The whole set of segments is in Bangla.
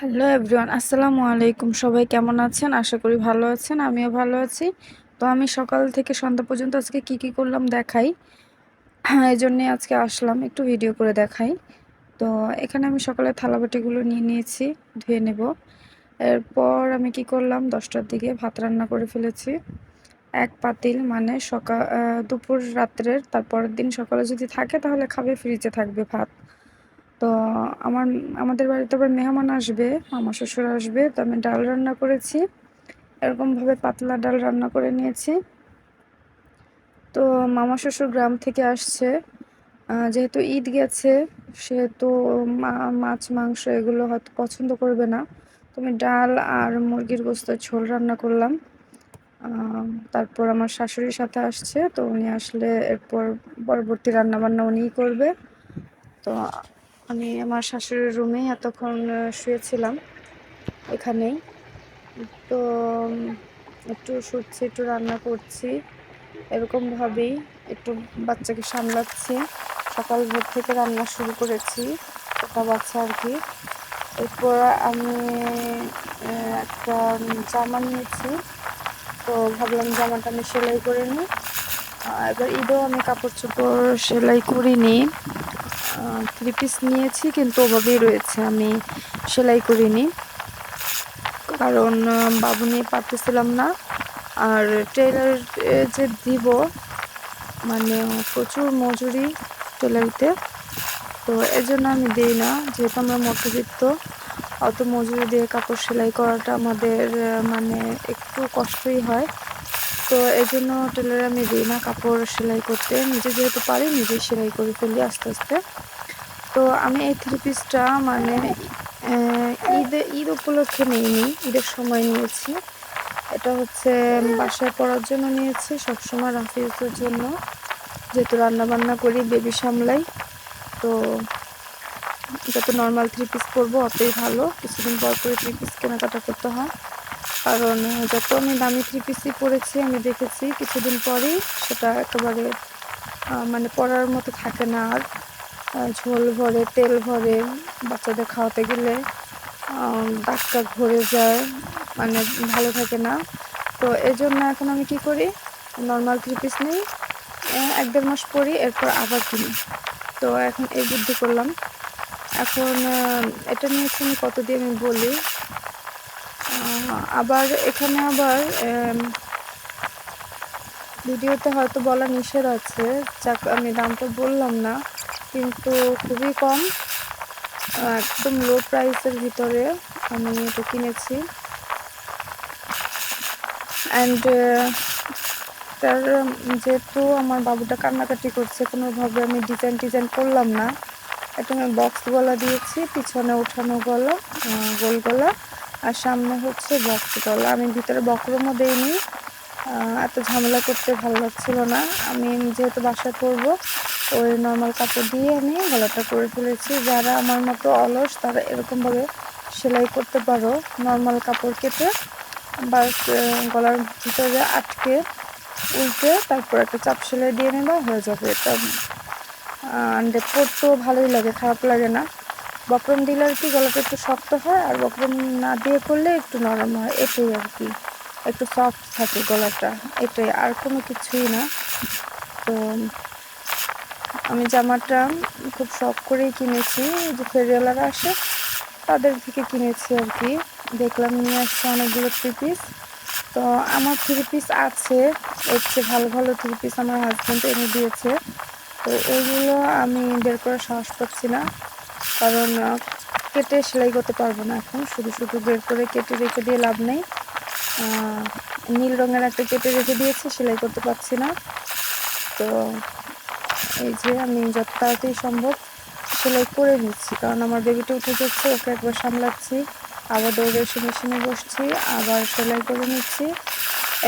হ্যালো এভরিওয়ান, আসসালামু আলাইকুম। সবাই কেমন আছেন? আশা করি ভালো আছেন, আমিও ভালো আছি। তো আমি সকাল থেকে সন্ধ্যা পর্যন্ত আজকে কি কি করলাম দেখাই। এই জন্যে আজকে আসলাম, একটু ভিডিও করে দেখাই। তো এখানে আমি সকালে থালাবাটিগুলো নিয়ে নিয়েছি, ধুয়ে নেব। এরপর আমি কি করলাম, দশটার দিকে ভাত রান্না করে ফেলেছি। এক পাতিল মানে সকাল দুপুর রাত্রের, তারপরের দিন সকালে যদি থাকে তাহলে খাবে, ফ্রিজে থাকবে ভাত। তো আমার, আমাদের বাড়িতে আবার মেহমান আসবে আমার শ্বশুর আসবে, তো আমি ডাল রান্না করেছি। এরকমভাবে পাতলা ডাল রান্না করে নিয়েছি। তো মামা শ্বশুর গ্রাম থেকে আসছে। যেহেতু ঈদ গেছে, সেহেতু মাছ, মাংস এগুলো হয়তো পছন্দ করবে না। তো আমি ডাল আর মুরগির গোস্ত ঝোল রান্না করলাম। তারপর আমার শাশুড়ির সাথে আসছে, তো উনি আসলে এরপর পরবর্তী রান্নাবান্না উনিই করবে। তো আমি আমার শাশুড়ির রুমেই এতক্ষণ শুয়েছিলাম এখানেই। তো একটু শুচ্ছি, একটু রান্না করছি এরকমভাবেই একটু বাচ্চাকে সামলাচ্ছি। সকাল ভোর থেকে রান্না শুরু করেছি ওটা বাচ্চা আর কি। এরপর আমি একটা জামা নিয়েছি। তো ভাবলাম জামাটা আমি সেলাই করে নিই। এবার ঈদেও আমি কাপড় চোপড় সেলাই করিনি। থ্রি পিস নিয়েছি, কিন্তু ওভাবেই রয়েছে, আমি সেলাই করিনি। কারণ বাবু নিয়ে পারতেছিলাম না। আর টেলার যে দিব মানে প্রচুর মজুরি টেলারিতে তো এজন্য আমি দিই না, যেহেতু আমরা মধ্যবিত্ত, অত মজুরি দিয়ে কাপড় সেলাই করাটা আমাদের মানে একটু কষ্টই হয়। তো এই জন্য টেলারে আমি দিই না কাপড় সেলাই করতে। নিজে যেহেতু পারি নিজে সেলাই করে ফেলি আস্তে আস্তে। তো আমি এই থ্রি পিসটা মানে ঈদ ঈদ উপলক্ষে নিইনি, ঈদের সময় নিয়েছি। এটা হচ্ছে বাসায় পড়ার জন্য নিয়েছি, সবসময় রাফিজের জন্য। যেহেতু রান্না বান্না করি বেবি সামলাই। তো এটা তো নর্মাল থ্রি পিস করব, অতই ভালো। কিছুদিন পর পরে থ্রি পিস কেনাকাটা করতে হয়। কারণ যত আমি দামি থ্রি পিসই পরেছি, আমি দেখেছি কিছুদিন পরেই সেটা একেবারে মানে পরার মতো থাকে না আর। ঝোল ভরে, তেল ভরে, বাচ্চাদের খাওয়াতে গেলে টাক ভরে যায় মানে ভালো থাকে না। তো এই জন্য এখন আমি কি করি? নর্মাল থ্রি পিস নিই এক দেড় মাস পরি এরপর আবার কিনি। তো এখন এই বুদ্ধি করলাম। এখন এটা নিয়েছি আমি কত দিয়ে আমি বলি? আবার এখানে আবার ভিডিওতে হয়তো বলা নিষেধ আছে, যাক আমি দামটা বললাম না, কিন্তু খুবই কম, একদম লো প্রাইসের ভিতরে আমি এটা কিনেছি। অ্যান্ড তার যেহেতু আমার বাবুটা কান্নাকাটি করছে, কোনোভাবে আমি ডিজাইন টিজাইন করলাম না একটা আমি বক্স গলা দিয়েছি, পিছনে উঠানো গলা গোল গলা। আর সামনে হচ্ছে বক্স গলা আমি ভিতরে বক্রমও দেইনি। এত ঝামেলা করতে ভালো লাগছিল না। আমি যেহেতু বাসা পরবো ওই নর্মাল কাপড় দিয়ে আমি গলাটা করে ফেলেছি। যারা আমার মতো অলস, তারা এরকমভাবে সেলাই করতে পারো। নর্মাল কাপড় কেটে বা গলার ভিতরে আটকে উল্টে তারপর একটা চাপ সেলাই দিয়ে নেবা, হয়ে যাবে। এটা পরতেও ভালোই লাগে, খারাপ লাগে না। বক্রম দিলে আর কি গলাটা একটু শক্ত হয় আর বক্রম না দিয়ে করলে একটু নরম হয়, এটাই আর কি। একটু সফট থাকে গলাটা, এটাই আর কোনো কিছুই না। তো আমি জামাটা খুব শখ করেই কিনেছি যে ফেরিওয়ালারা আসে, তাদের থেকে কিনেছি আর কি। দেখলাম নিয়ে আসছে অনেকগুলো থ্রি পিস তো আমার থ্রি পিস আছে, এর চেয়ে ভালো ভালো থ্রি পিস আমার হাজব্যান্ড এনে দিয়েছে। তো ওইগুলো আমি বের করে সাহস পাচ্ছি না। কারণ কেটে সেলাই করতে পারব না এখন। শুধু শুধু বের করে কেটে রেখে দিয়ে লাভ নেই। নীল রঙের একটা কেটে রেখে দিয়েছি, সেলাই করতে পারছি না। তো এই যে আমি যত তাড়াতাড়ি সম্ভব সেলাই করে নিচ্ছি, কারণ আমার বেবিটা উঠে যাচ্ছে, ওকে একবার সামলাচ্ছি, আবার দৌড়ে এসে মেশিনে বসছি, আবার সেলাই করে নিচ্ছি।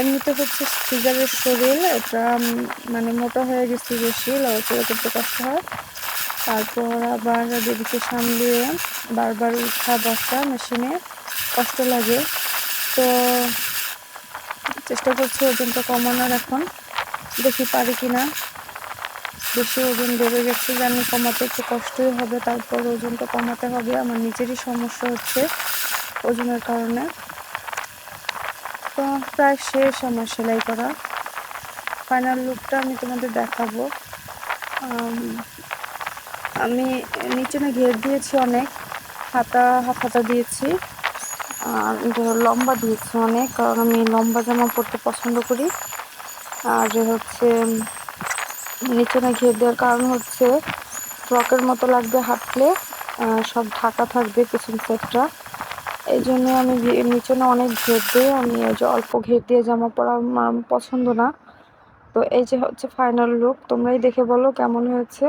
এমনিতে হচ্ছে সিজারের শরীর, এটা মানে মোটা হয়ে গেছি বেশি, লড়াচড়া করতে কষ্ট হয়। তারপর আবার বেবিকে সামলিয়ে বারবার উঠা বসা মেশিনে কষ্ট লাগে। তো চেষ্টা করছি ওজনটা কমানোর এখন। দেখি পারি কি না বেশি ওজন বেড়ে গেছে, জানি কমাতে একটু কষ্টই হবে, তারপর ওজনটা কমাতে হবে। আমার নিজেরই সমস্যা হচ্ছে ওজনের কারণে। তো প্রায় শেষ আমার সেলাই করা। ফাইনাল লুকটা আমি তোমাদের দেখাবো। আমি নিচে না ঘের দিয়েছি অনেক, হাতা, হাত হাতা দিয়েছি। আর লম্বা দিয়েছি অনেক, কারণ আমি লম্বা জামা পরতে পছন্দ করি। আর হচ্ছে, নিচে না ঘের দেওয়ার কারণ হচ্ছে, ফ্রকের মতো লাগবে হাঁটলে সব ঢাকা থাকবে পিছন সাইডটা। এই জন্য আমি নিচে না অনেক ঘের দিয়ে আমি যে অল্প ঘের দিয়ে জামা পরা পছন্দ না। তো এই যে হচ্ছে ফাইনাল লুক তোমরাই দেখে বলো কেমন হয়েছে।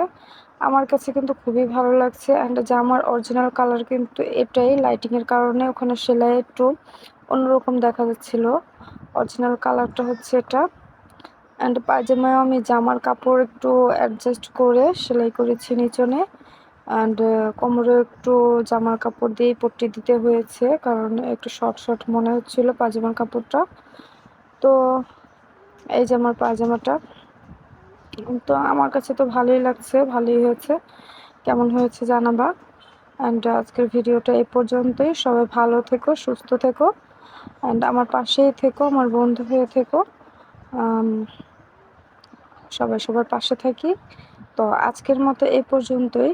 আমার কাছে কিন্তু খুবই ভালো লাগছে অ্যান্ড জামার অরিজিনাল কালার কিন্তু এটাই লাইটিংয়ের কারণে ওখানে সেলাই একটু অন্যরকম দেখা যাচ্ছিল। অরিজিনাল কালারটা হচ্ছে এটা। অ্যান্ড পায়জামায় আমি জামার কাপড় একটু অ্যাডজাস্ট করে সেলাই করেছি নিচনে। অ্যান্ড কোমরে একটু জামার কাপড় দিয়েই পট্টি দিতে হয়েছে কারণ একটু শর্ট শর্ট মনে হচ্ছিল পায়জামার কাপড়টা। তো এই যে আমার পায়জামাটা। তো আমার কাছে তো ভালোই লাগছে, ভালোই হয়েছে। কেমন হয়েছে জানাবা। অ্যান্ড আজকের ভিডিওটা এই পর্যন্তই। সবাই ভালো থেকো, সুস্থ থেকো। অ্যান্ড আমার পাশেই থেকো, আমার বন্ধু হয়ে থেকো। সবাই সবার পাশে থাকি। তো আজকের মতো এই পর্যন্তই।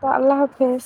তো আল্লাহ হাফেজ।